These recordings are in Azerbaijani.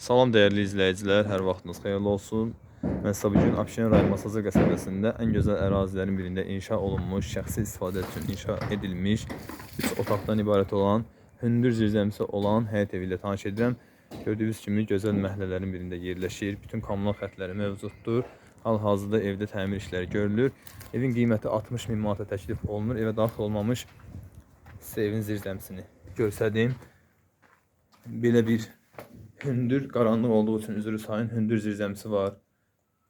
Salam dəyərli izləyicilər, hər vaxtınız xeyirli olsun. Mən sizə bu gün Abşeron rayon Masazır qəsəbəsində ən gözəl ərazilərin birində inşa olunmuş, şəxsi istifadə üçün inşa edilmiş, 3 otaqdan ibarət olan, hündür zirzəmisi olan həyət evi ilə tanış edirəm. Gördüyünüz kimi gözəl məhəllələrin birində yerləşir. Bütün kommunal xətləri mövcuddur. Hal-hazırda evdə təmir işləri görülür. Evin qiyməti 60 min manata təklif olunur. Evə daxil olmamış sizə evin zirzəmisini göstərdim. Belə bir hündür qaranlıq olduğu üçün üzrü sayın hündür zirzəmisi var.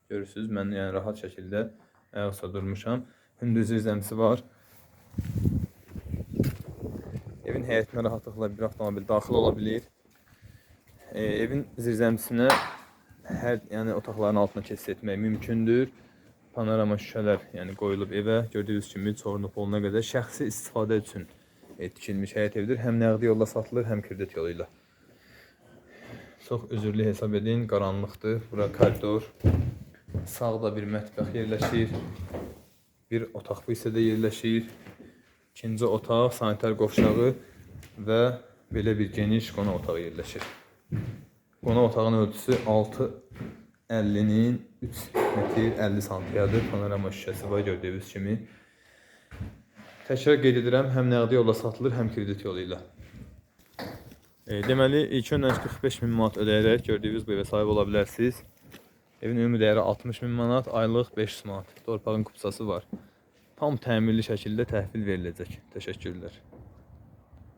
Görürsüz, mən yəni rahat şəkildə ayaq üstə durmuşam. Hündür zirzəmisi var. Evin həyətinə rahatlıqla bir avtomobil daxil ola. E, evin zirzəmisinə hər yəni otaqların altına keçid etmək mümkündür. Panorama şüşələr yəni qoyulub evə. Gördüyünüz kimi çorunu poluna qədər şəxsi istifadə üçün e, tikilmiş həyət evidir. Həm nəqdi yolla satılır, həm kredit yolu ilə. Çox üzürlü hesab edin, qaranlıqdır. Bura koridor. Sağda bir mətbəx yerləşir. Bir otaq bu hissədə yerləşir. İkinci otaq, sanitar qovşağı və belə bir geniş qonaq otağı yerləşir. Qonaq otağının ölçüsü 6.50-nin 3 metr 50 santiyadır. Panorama şüşəsi var gördüyünüz kimi. Təkrar qeyd edirəm, həm nəqdi yolla satılır, həm kredit yolu ilə. E, deməli, ilk öncə 45 min manat ödəyərək gördüyünüz bu evə sahib ola bilərsiniz. Evin ümumi dəyəri 60 min manat, aylıq 500 manat. Torpağın kupsası var. Tam təmirli şəkildə təhvil veriləcək. Təşəkkürlər.